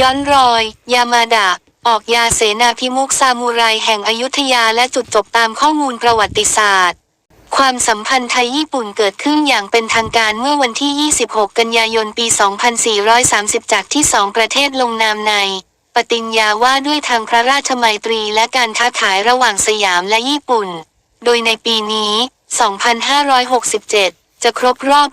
ย้อนรอย ยามาดะ ออกยาเสนาพิมุขซามูไรแห่งอยุธยาและจุดจบตามข้อมูลประวัติศาสตร์ ความสัมพันธ์ไทยญี่ปุ่นเกิดขึ้นอย่างเป็นทางการเมื่อวันที่ 26 กันยายนปี 2430 จากที่สองประเทศลงนามใน ปฏิญญาว่าด้วยทางพระราชมัยตรีและการค้าขายระหว่างสยามและญี่ปุ่น โดยในปีนี้ 2567 จะครบรอบ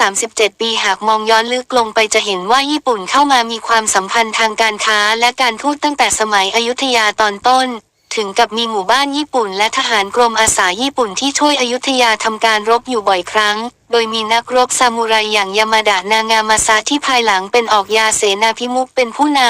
137 ปีหากมองย้อนลึกลงไปจะเห็นว่าญี่ปุ่นเข้ามามีความสัมพันธ์ทางการค้าและการทูตตั้งแต่สมัยอยุธยาตอนต้น ถึงกับมีหมู่บ้านญี่ปุ่นและทหารกรมอาสาญี่ปุ่นที่ช่วยอยุธยาทำการรบอยู่บ่อยครั้ง โดยมีนักรบซามูไรอย่างยามาดะนางามาซาที่ภายหลังเป็นออกยาเสนาพิมุขเป็นผู้น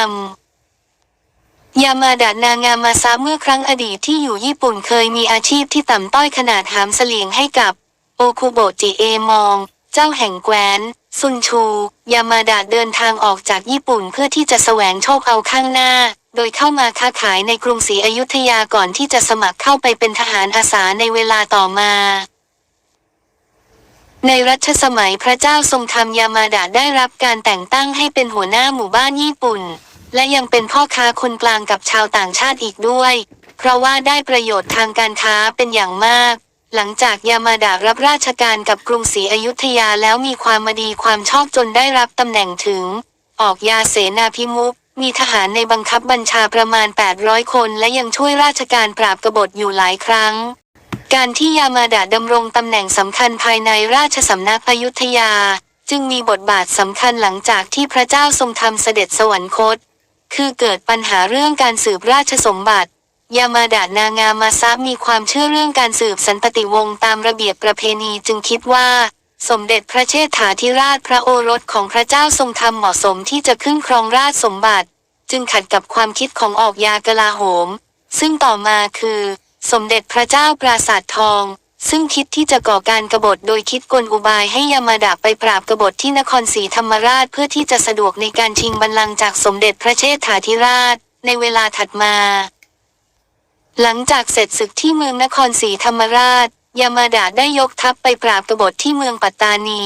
ำยามาดะนางามาซาเมื่อครั้งอดีตที่อยู่ญี่ปุ่นเคยมีอาชีพที่ต่ำต้อยขนาดหามเสลียงให้กับ โอคุโบจิเอมอง เจ้าแห่งแคว้น ซุนชู ยามาดะเดินทางออกจากญี่ปุ่นเพื่อที่จะแสวงโชคเอาข้างหน้า โดยเข้ามาค้าขายในกรุงศรีอยุธยาก่อนที่จะสมัครเข้าไปเป็นทหารอาสาในเวลาต่อมาในรัชสมัยพระเจ้าทรงธรรมยามาดะได้รับการแต่งตั้งให้เป็นหัวหน้าหมู่บ้านญี่ปุ่น และยังเป็นพ่อค้าคนกลางกับชาวต่างชาติอีกด้วย เพราะว่าได้ประโยชน์ทางการค้าเป็นอย่างมาก หลังจากยามาดะรับราชการกับกรุงศรีอยุธยาแล้วมีความมาดีความชอบจนได้รับตำแหน่งถึง ออกยาเสนาพิมุขมีทหารในบังคับบัญชาประมาณ 800 คน และยังช่วยราชการปราบกบฏอยู่หลายครั้ง การที่ยามาดะดำรงตำแหน่งสำคัญภายในราชสำนักอยุธยา จึงมีบทบาทสำคัญหลังจากที่พระเจ้าทรงทำเสด็จสวรรคต คือเกิดปัญหาเรื่องการสืบราชสมบัติ ยามาดะนางามาซะมีความเชื่อเรื่องการสืบสันตติวงศ์ตามระเบียบประเพณีจึงคิดว่า สมเด็จพระเชษฐาธิราชพระโอรสของพระเจ้าทรงธรรมเหมาะสมที่จะขึ้นครองราชสมบัติ จึงขัดกับความคิดของออกยากลาโหม ซึ่งต่อมาคือ สมเด็จพระเจ้าปราสาททอง ซึ่งคิดที่จะก่อการกบฏโดยคิดกลอุบายให้ยามาดะไปปราบกบฏที่นครศรีธรรมราชเพื่อที่จะสะดวกในการชิงบัลลังก์จากสมเด็จพระเชษฐาธิราช ในเวลาถัดมา หลังจากเสร็จศึกที่เมืองนครศรีธรรมราช ยามาดะได้ยกทัพไปปราบกบฏที่เมืองปัตตานี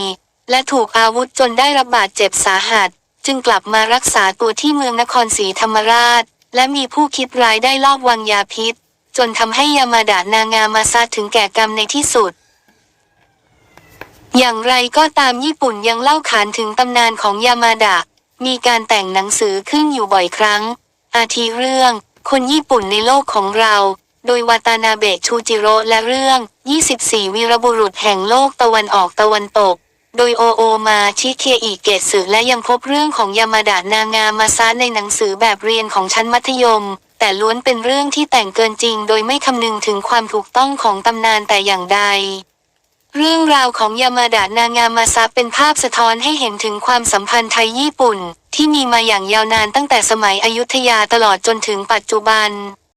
และถูกอาวุธจนได้รับบาดเจ็บสาหัส จึงกลับมารักษาตัวที่เมืองนครศรีธรรมราช และมีผู้คิดร้ายได้ลอบวางยาพิษ จนทำให้ยามาดะนางามาซาถึงแก่กรรมในที่สุด อย่างไรก็ตามญี่ปุ่นยังเล่าขานถึงตำนานของยามาดะมีการแต่งหนังสือขึ้นอยู่บ่อยครั้ง อาทิเรื่อง คนญี่ปุ่นในโลกของเรา โดยวาตานาเบะชูจิโร่และเรื่อง 24 วีรบุรุษแห่งโลกตะวันออกตะวันตก โดยโอโอมาชิเคอิเกตสึและยังพบเรื่องของยามาดะนางามาซาในหนังสือแบบเรียนของชั้นมัธยม แต่ล้วนเป็นเรื่องที่แต่งเกินจริง โดยไม่คำนึงถึงความถูกต้องของตำนานแต่อย่างใด เรื่องราวของยามาดะนางามาซาเป็นภาพสะท้อนให้เห็นถึงความสัมพันธ์ไทยญี่ปุ่น ที่มีมาอย่างยาวนานตั้งแต่สมัยอยุธยาตลอดจนถึงปัจจุบัน